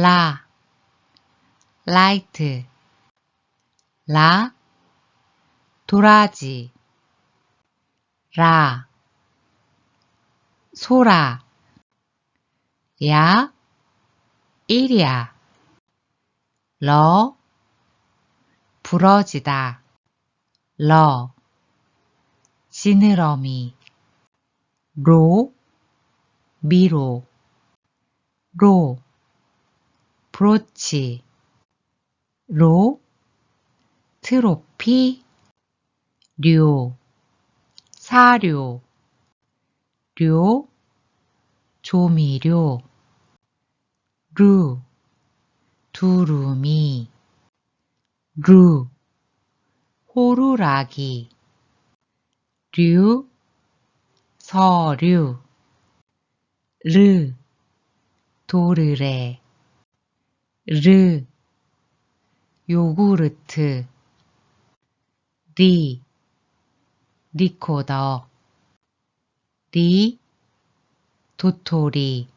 라, 라이트, 라, 도라지, 라, 소라, 야, 일이야, 러, 부러지다, 러, 지느러미, 로, 미로, 로, 브로치, 로, 트로피, 료, 사료, 료, 조미료, 루, 두루미, 루, 호루라기, 류, 서류, 르, 도르래, 르, 요구르트, 리, 리코더, 리, 도토리,